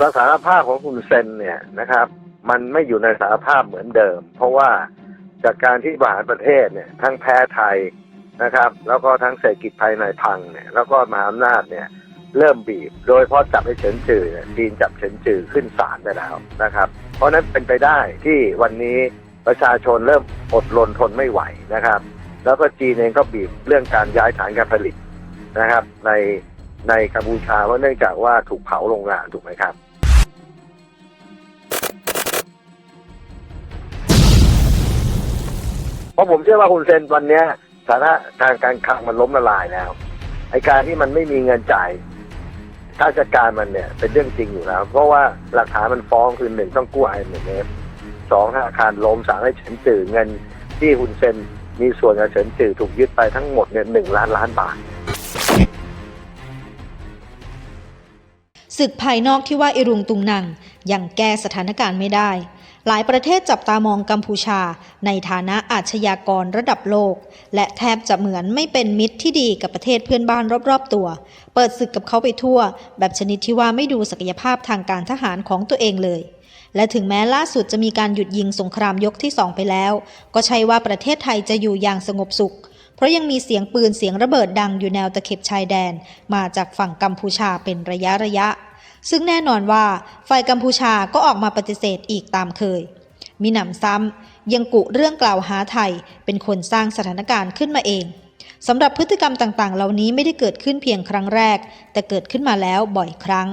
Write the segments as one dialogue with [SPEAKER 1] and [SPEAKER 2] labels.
[SPEAKER 1] สถานภาพของคุณเซนเนี่ยนะครับ มันไม่อยู่ในสถานภาพเหมือนเดิม เพราะว่าจากการที่บริหารประเทศเนี่ยทั้งแพ้ไทยนะครับ แล้วก็ทั้งเศรษฐกิจภายในพังเนี่ยแล้วก็มหาอำนาจเนี่ยเริ่มบีบ โดยเฉพาะจับให้เฉินจือเนี่ยจีนจับเฉินจือขึ้นศาลไปแล้วนะครับ เพราะฉะนั้นเป็นไปได้ที่วันนี้ประชาชนเริ่มอดรนทนไม่ไหวนะครับ แล้วก็จีนเองก็บีบเรื่องการย้ายฐานการผลิตนะครับ ในในกัมพูชาเพราะเนื่องจากว่าถูกเผาโรงงานถูกไหมครับ ราะผมเชื่อว่าคุณเซนวันเนี้ยสถานะทางการคลังมันล้มละลายแล้วไอการที่มันไม่มีเงินจ่ายค่าราชการมันเนี่ยเป็นเรื่องจริงอยู่แล้ว เพราะว่าหลักฐานมันฟ้องคือหนึ่งต้องกู้ไอเอ็มเอฟสองธนาคารล้มสามให้เฉินจื่อเงินที่คุณเซนมีส่วนกับเฉินจื่อถูกยึดไปทั้งหมดเนี่ยหนึ่งล้านล้านบาท
[SPEAKER 2] ศึกภายนอกที่ว่าอิรุงตุงนังยังแก้สถานการณ์ไม่ได้ หลายประเทศจับตามองกัมพูชา ในฐานะอาชญากรระดับโลก และแทบจะเหมือนไม่เป็นมิตรที่ดีกับประเทศเพื่อนบ้านรอบๆตัว เปิดศึกกับเขาไปทั่ว แบบชนิดที่ว่าไม่ดูศักยภาพทางการทหารของตัวเองเลย และถึงแม้ล่าสุดจะมีการหยุดยิงสงครามยกที่สองไปแล้ว ก็ใช่ว่าประเทศไทยจะอยู่อย่างสงบสุขเพราะยังมีเสียงปืนเสียงระเบิดดังอยู่แนวตะเข็บชายแดน มาจากฝั่งกัมพูชาเป็นระยะระยะ ซึ่งแน่นอนว่าฝ่ายกัมพูชาก็ออกมาปฏิเสธอีกตามเคย มีหนำซ้ำยังกุเรื่องกล่าวหาไทย เป็นคนสร้างสถานการณ์ขึ้นมาเองสำหรับพฤติกรรมต่างๆ เหล่านี้ไม่ได้เกิดขึ้นเพียงครั้งแรก แต่เกิดขึ้นมาแล้วบ่อยครั้ง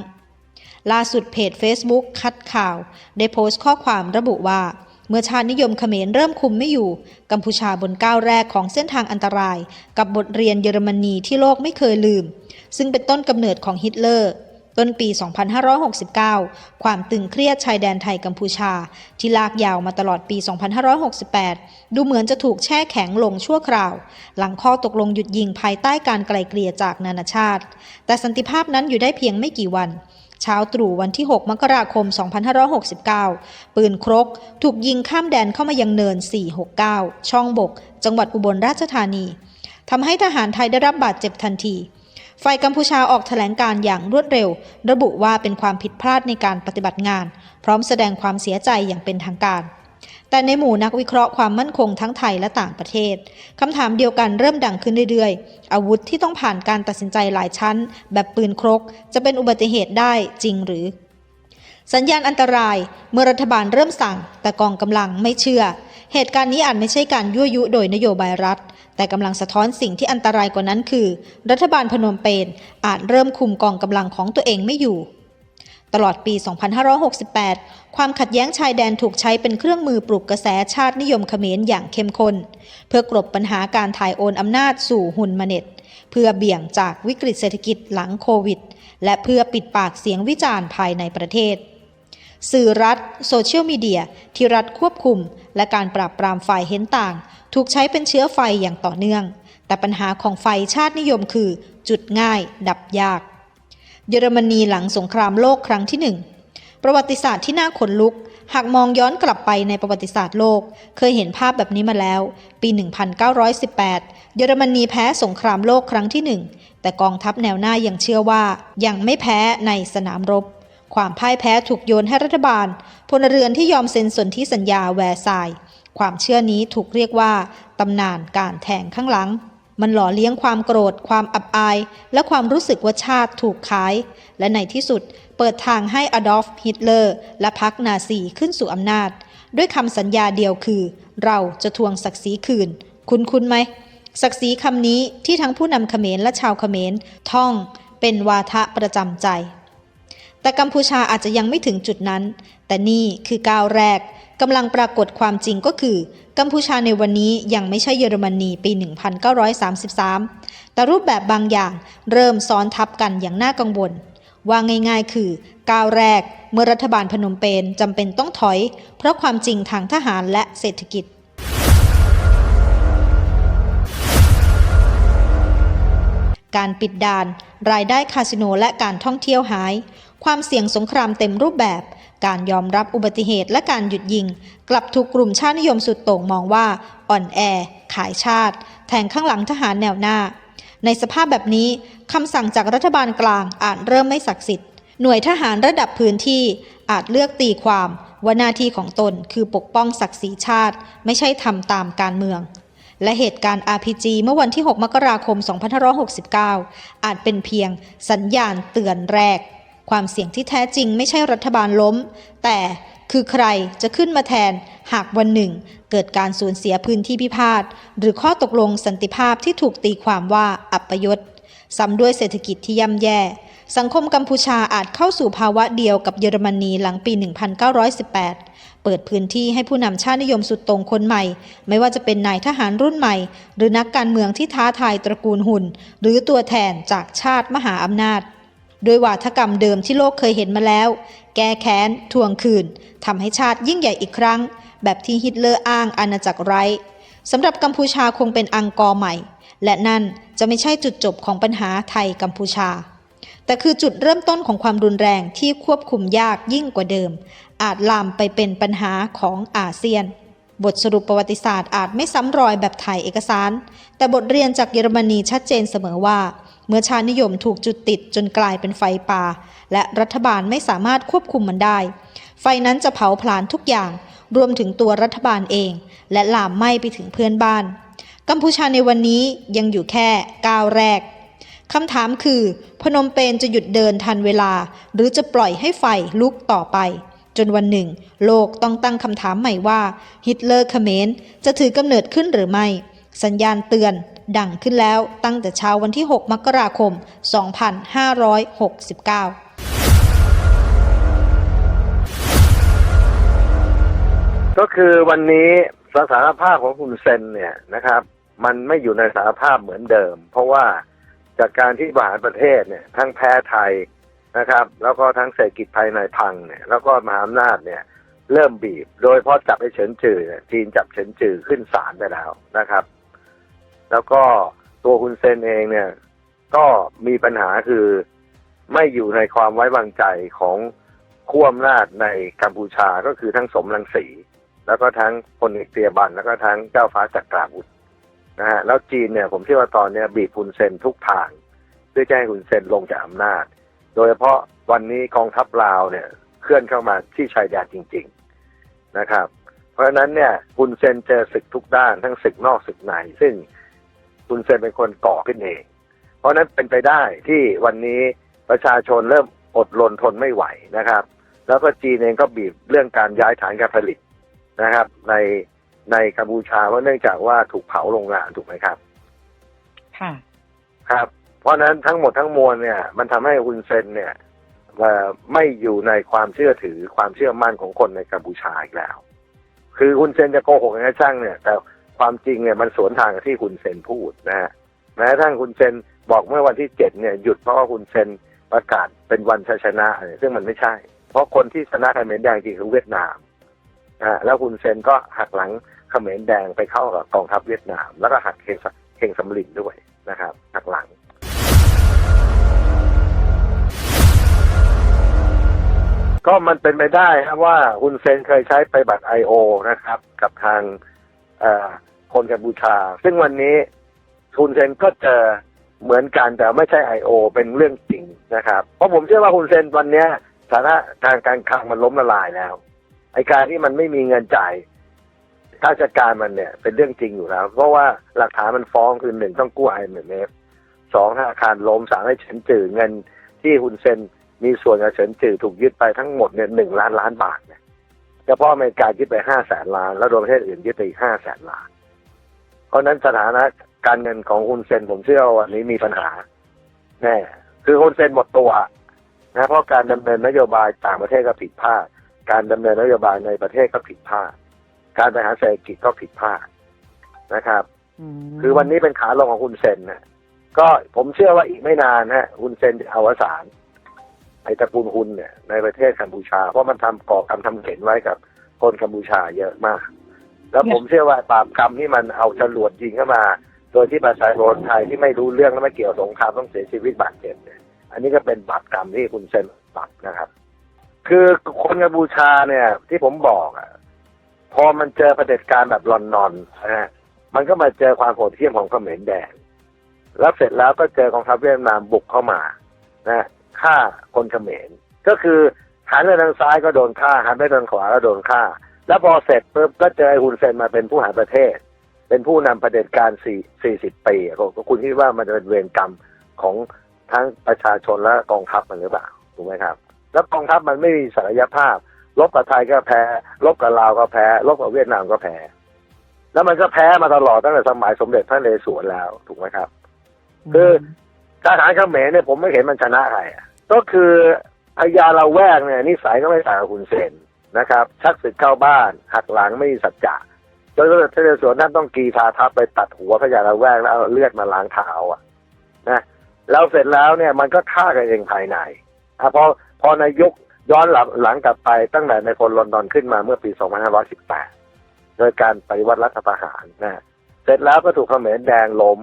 [SPEAKER 2] ล่าสุดเพจ Facebook คัดข่าว ได้โพสต์ข้อความระบุว่า เมื่อชาตินิยมเขมรเริ่มคุมไม่อยู่ กัมพูชาบนก้าวแรกของเส้นทางอันตราย กับบทเรียนเยอรมนีที่โลกไม่เคยลืม ซึ่งเป็นต้นกำเนิดของฮิตเลอร์ ต้นปี 2569 ความตึงเครียดชายแดนไทยกัมพูชา ที่ลากยาวมาตลอดปี 2568 ดูเหมือนจะถูกแช่แข็งลงชั่วคราว หลังข้อตกลงหยุดยิงภายใต้การไกลเกลี่ยจากนานาชาติ แต่สันติภาพนั้นอยู่ได้เพียงไม่กี่วันเช้าตรู่วันที่ 6 มกราคม 2569 ปืนครก ถูกยิงข้ามแดนเข้ามายังเนิน 469 ช่องบก จังหวัดอุบลราชธานี ทำให้ทหารไทยได้รับบาดเจ็บทันที ฝ่ายกัมพูชาออกแถลงการอย่างรวดเร็ว ระบุว่าเป็นความผิดพลาดในการปฏิบัติงาน พร้อมแสดงความเสียใจอย่างเป็นทางการ แต่ในหมู่นักวิเคราะห์ความมั่นคงทั้งไทยและต่างประเทศคำถามเดียวกันเริ่มดังขึ้นเรื่อยๆ อาวุธที่ต้องผ่านการตัดสินใจหลายชั้น แบบปืนครก จะเป็นอุบัติเหตุได้จริงหรือ สัญญาณอันตรายเมื่อรัฐบาลเริ่มสั่ง แต่กองกำลังไม่เชื่อ เหตุการณ์นี้อาจไม่ใช่การยั่วยุโดยนโยบายรัฐ แต่กำลังสะท้อนสิ่งที่อันตรายกว่านั้นคือ รัฐบาลพนมเปญอาจเริ่มคุมกองกำลังของตัวเองไม่อยู่ ตลอดปี 2568 ความขัดแย้งชายแดนถูกใช้เป็นเครื่องมือปลุกกระแสชาตินิยมเขมรอย่างเข้มข้น เพื่อกลบปัญหาการถ่ายโอนอำนาจสู่หุ่นมเน็ต เพื่อเบี่ยงจากวิกฤตเศรษฐกิจหลังโควิด และเพื่อปิดปากเสียงวิจารณ์ภายในประเทศสื่อรัฐ โซเชียลมีเดีย ที่รัฐควบคุม และการปราบปรามฝ่ายเห็นต่าง ถูกใช้เป็นเชื้อไฟอย่างต่อเนื่อง แต่ปัญหาของไฟชาตินิยมคือ จุดง่าย ดับยาก เยอรมนีหลังสงครามโลกครั้งที่หนึ่งประวัติศาสตร์ที่น่าขนลุก หากมองย้อนกลับไปในประวัติศาสตร์โลก เคยเห็นภาพแบบนี้มาแล้ว ปี 1918 เยอรมนีแพ้สงครามโลกครั้งที่หนึ่งแต่กองทัพแนวหน้ายังเชื่อว่า ยังไม่แพ้ในสนามรบ ความพ่ายแพ้ถูกโยนให้รัฐบาล พลเรือนที่ยอมเซ็นสนธิสัญญาแวร์ซาย ความเชื่อนี้ถูกเรียกว่าตำนานการแทงข้างหลัง มันหล่อเลี้ยงความโกรธ ความอับอาย และความรู้สึกว่าชาติถูกขาย และในที่สุดเปิดทางให้อดอล์ฟฮิตเลอร์ และพรรคนาซีขึ้นสู่อำนาจ ด้วยคำสัญญาเดียวคือ เราจะทวงศักดิ์ศรีคืน คุณคุณไหมศักดิ์ศรีคำนี้ที่ทั้งผู้นำเขมรและชาวเขมรท่องเป็นวาทะประจำใจ แต่กัมพูชาอาจจะยังไม่ถึงจุดนั้น แต่นี่คือก้าวแรก กำลังปรากฏความจริงก็คือ กัมพูชาในวันนี้ยังไม่ใช่เยอรมนีปี 1933 แต่รูปแบบบางอย่างเริ่มซ้อนทับกันอย่างน่ากังวล ว่าง่ายๆ คือก้าวแรกเมื่อรัฐบาลพนมเปญจำเป็นต้องถอย เพราะความจริงทางทหารและเศรษฐกิจการปิดด่าน รายได้คาสิโนและการท่องเที่ยวหาย ความเสี่ยงสงครามเต็มรูปแบบ การยอมรับอุบัติเหตุและการหยุดยิง กลับถูกกลุ่มชาตินิยมสุดโต่งมองว่าอ่อนแอ ขายชาติ แทงข้างหลังทหารแนวหน้า ในสภาพแบบนี้คำสั่งจากรัฐบาลกลางอาจเริ่มไม่ศักดิ์สิทธิ์หน่วยทหารระดับพื้นที่อาจเลือกตีความว่าหน้าที่ของตนคือปกป้องศักดิ์ศรีชาติ ไม่ใช่ทำตามการเมือง และเหตุการณ์ RPG เมื่อวันที่ 6 มกราคม 2569 อาจเป็นเพียงสัญญาณเตือนแรก ความเสี่ยงที่แท้จริงไม่ใช่รัฐบาลล้ม แต่คือใครจะขึ้นมาแทนหากวันหนึ่ง เกิดการสูญเสียพื้นที่พิพาท หรือข้อตกลงสันติภาพที่ถูกตีความว่าอัปยศซ้ำด้วยเศรษฐกิจที่ย่ำแย่ สังคมกัมพูชาอาจเข้าสู่ภาวะเดียวกับเยอรมนีหลังปี 1918 เปิดพื้นที่ให้ผู้นำชาตินิยมสุดต่งคนใหม่ ไม่ว่าจะเป็นนายทหารรุ่นใหม่ หรือนักการเมืองที่ท้าทายตระกูลหุ่น หรือตัวแทนจากชาติมหาอำนาจ โดยวาทกรรมเดิมที่โลกเคยเห็นมาแล้ว แก้แค้นทวงคืนทำให้ชาติยิ่งใหญ่อีกครั้ง แบบที่ฮิตเลอร์อ้างอาณาจักรไรท์สำหรับกัมพูชาคงเป็นอังกอร์ใหม่ และนั่นจะไม่ใช่จุดจบของปัญหาไทยกัมพูชา แต่คือจุดเริ่มต้นของความรุนแรงที่ควบคุมยากยิ่งกว่าเดิม อาจลามไปเป็นปัญหาของอาเซียน บทสรุปประวัติศาสตร์อาจไม่ซ้ำรอยแบบถ่ายเอกสาร แต่บทเรียนจากเยอรมนีชัดเจนเสมอว่า เมื่อชาตินิยมถูกจุดติดจนกลายเป็นไฟป่า และรัฐบาลไม่สามารถควบคุมมันได้ ไฟนั้นจะเผาผลาญทุกอย่าง รวมถึงตัวรัฐบาลเอง และลามไหม้ไปถึงเพื่อนบ้าน กัมพูชาในวันนี้ยังอยู่แค่ก้าวแรกคำถามคือ พนมเปญจะหยุดเดินทันเวลา หรือจะปล่อยให้ไฟลุกต่อไป จนวันหนึ่ง โลกต้องตั้งคำถามใหม่ว่า ฮิตเลอร์เขมรจะถือกำเนิดขึ้นหรือไม่ สัญญาณเตือนดังขึ้นแล้วตั้งแต่เช้าวันที่ 6 มกราคม 2569
[SPEAKER 1] ก็คือวันนี้สถานภาพของคุณเซนเนี่ยนะครับ มันไม่อยู่ในสถานภาพเหมือนเดิม เพราะว่าจากการที่บหารประเทศเนี่ยทั้งแพ้ไทยนะครับ แล้วก็ทั้งเศรษฐกิจภายในพังเนี่ยแล้วก็มหาอำนาจเนี่ย เริ่มบีบ โดยเฉพาะจับไอ้เฉินจือเนี่ยจีนจับเฉินจือขึ้นศาลไปแล้วนะครับ แล้วก็ตัวคุณเซนเองเนี่ย ก็มีปัญหาคือไม่อยู่ในความไว้วางใจของขั้วอำนาจในกัมพูชาก็คือทั้งสมรังสี แล้วก็ทั้งพลเอกเตียบันแล้วก็ทั้งเจ้าฟ้าจักราวุธนะฮะแล้วจีนเนี่ยผมเชื่อว่าตอนเนี้ยบีบคุณเซนทุกทางเพื่อจะให้คุณเซนลงจากอำนาจ โดยเฉพาะวันนี้กองทัพลาวเนี่ยเคลื่อนเข้ามาที่ชายแดนจริง ๆนะครับ เพราะฉะนั้นเนี่ยคุณเซนเจอศึกทุกด้านทั้งศึกนอกศึกในซึ่ง คุณเซนเป็นคนก่อขึ้นเอง เพราะฉะนั้นเป็นไปได้ที่วันนี้ประชาชนเริ่มอดรนทนไม่ไหวนะครับ แล้วก็จีนเองก็บีบเรื่องการย้ายฐานการผลิตนะครับ ในในกัมพูชาเพราะเนื่องจากว่าถูกเผาโรงงานถูกไหมครับ
[SPEAKER 3] ค่ะ
[SPEAKER 1] ครับ เพราะฉะนั้นทั้งหมดทั้งมวลเนี่ย มันทำให้คุณเซนเนี่ยเอ่อไม่อยู่ในความเชื่อถือความเชื่อมั่นของคนในกัมพูชาอีกแล้ว คือคุณเซนจะโกหกยังไงช่างเนี่ย แต่ ความจริงเนี่ยมันสวนทางกับที่คุณเซนพูดนะฮะแม้ทั่งคุณเซนบอกเมื่อวันที่เจ็ดเนี่ยหยุดเพราะว่าคุณเซนประกาศเป็นวันชัยชนะเนี่ยซึ่งมันไม่ใช่ เพราะคนที่ชนะเขมรแดงจริงคือเวียดนามอ่าแล้วคุณเซนก็หักหลังเขมรแดงไปเข้ากับกองทัพเวียดนาม แล้วก็หักเคงเคงสำลินด้วยนะครับหักหลังก็มันเป็นไปได้ครับว่าคุณเซนเคยใช้ไปบัตรไอโอนะครับ กับทางอ่อ คนกัมพูชา ซึ่งวันนี้คุณเซนก็เจอเหมือนกันแต่ไม่ใช่ไอโอเป็นเรื่องจริงนะครับ เพราะผมเชื่อว่าคุณเซนวันนี้ฐานะทางการคลังมันล้มละลายแล้วไอการที่มันไม่มีเงินจ่ายราชการมันเนี่ย เป็นเรื่องจริงอยู่แล้ว เพราะว่าหลักฐานมันฟ้องคือหนึ่งต้องกู้ไอเอ็มเอฟสองธนาคารล้มสามให้เฉินจื่อเงินที่คุณเซนมีส่วนกับเฉินจื่อถูกยึดไปทั้งหมดเนี่ยหนึ่งล้านล้านบาทเนี่ยเฉพาะอเมริกายึดไปห้าแสนล้าน แล้วรวมประเทศอื่นยึดไปอีกห้าแสนล้าน เพราะฉะนั้นสถานะการเงินของคุณเซนผมเชื่อว่าวันนี้มีปัญหาแน่คือคุณเซนหมดตัวนะเพราะการดำเนินนโยบายต่างประเทศก็ผิดพลาดการดำเนินนโยบายในประเทศก็ผิดพลาดการบริหารเศรษฐกิจก็ผิดพลาดนะครับคือวันนี้เป็นขาลงของคุณเซนนะก็ผมเชื่อว่าอีกไม่นานนะคุณเซนจะอวสานไอ้ตระกูลคุณเนี่ยในประเทศกัมพูชา เพราะมันทำก่อกรรมทำเข็นไว้กับคนกัมพูชาเยอะมาก แล้วผมเชื่อว่าบาปกรรมที่มันเอาจรวดยิงเข้ามา โดยที่ประชาชนไทยที่ไม่รู้เรื่องและไม่เกี่ยวสงครามต้องเสียชีวิตบาดเจ็บเนี่ยอันนี้ก็เป็นบาปกรรมที่คุณเซนปรับนะครับ คือคนกัมพูชาเนี่ย ที่ผมบอกอะพอมันเจอประเผด็จการแบบลอนนอนนะฮะมันก็มาเจอความโหดเหี้ยมของเขมรแดงแล้วเสร็จแล้วก็เจอกองทัพเวียดนามบุกเข้ามานะฆ่าคนเขมรก็คือหันไปทางซ้ายก็โดนฆ่าหันไปทางขวาก็โดนฆ่า แล้วพอเสร็จปุ๊บก็เจอไอ้ฮุนเซนมาเป็นผู้หาประเทศ เป็นผู้นำประเผด็จการสี่สี่สิบปีอะก็ก็คุณคิดว่ามันจะเป็นเวรกรรมของทั้งประชาชนและกองทัพมันหรือเปล่าถูกไหมครับ แล้วกองทัพมันไม่มีศักยภาพรบกับไทยก็แพ้รบกับลาวก็แพ้รบกับเวียดนามก็แพ้ แล้วมันก็แพ้มาตลอดตั้งแต่สมัยสมเด็จพระนเรศวรแล้วถูกไหมครับ คือทหารเขมรเนี่ยผมไม่เห็นมันชนะใครอะก็คือพญาละแวกเนี่ยนิสัยก็ไม่ต่างกับคุณเซน นะครับ ชักศึกเข้าบ้าน หักหลังไม่มีสัจจะจนกระทั่งพระนเรวนั่นต้องกีทาทัพไปตัดหัวพญาละแวกแล้วเอาเลือดมาล้างเท้าอะนะแล้วเสร็จแล้วเนี่ยมันก็ฆ่ากันเองภายในอะพอพอในยุคย้อนหลังหลังกลับไปตั้งแต่ในพลลอนดอนขึ้นมาเมื่อปี 2518 โดยการปฏิวัติรัฐประหารนะเสร็จแล้วก็ถูกเขมรแดงล้ม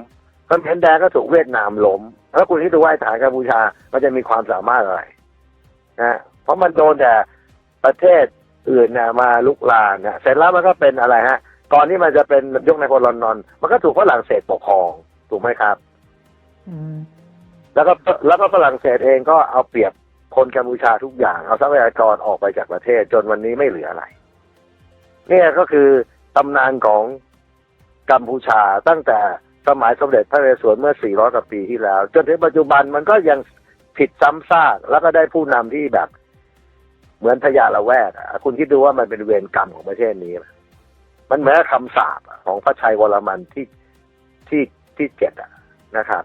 [SPEAKER 1] เขมรแดงก็ถูกเวียดนามล้มแล้วคุณที่ดูว่าไอ้ทหารกัมพูชามันจะมีความสามารถอะไรนะเพราะมันโดนแต่ ประเทศอื่นนะมาลุกลานนะเสร็จแล้วมันก็เป็นอะไรฮะก่อนที่มันจะเป็นยกในพลลอนดอน มันก็ถูกฝรั่งเศสปกครองถูกไหมครับ
[SPEAKER 2] อืม
[SPEAKER 1] แล้วก็แล้วก็ฝรั่งเศสเองก็เอาเปรียบคนกัมพูชาทุกอย่างเอาทรัพยากรออกไปจากประเทศจนวันนี้ไม่เหลืออะไร เนี่ยก็คือตำนานของกัมพูชาตั้งแต่สมัยสมเด็จพระนเรศวรเมื่อ 400 กว่าปีที่แล้ว จนถึงปัจจุบันมันก็ยังผิดซ้ำซากแล้วก็ได้ผู้นำที่แบบ เหมือนพญาละแวกอะคุณคิดดูว่ามันเป็นเวรกรรมของประเทศนี้ มันเหมือนคำสาปของพระชัยวรมันที่ที่ที่เจ็ดอะนะครับ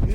[SPEAKER 3] ง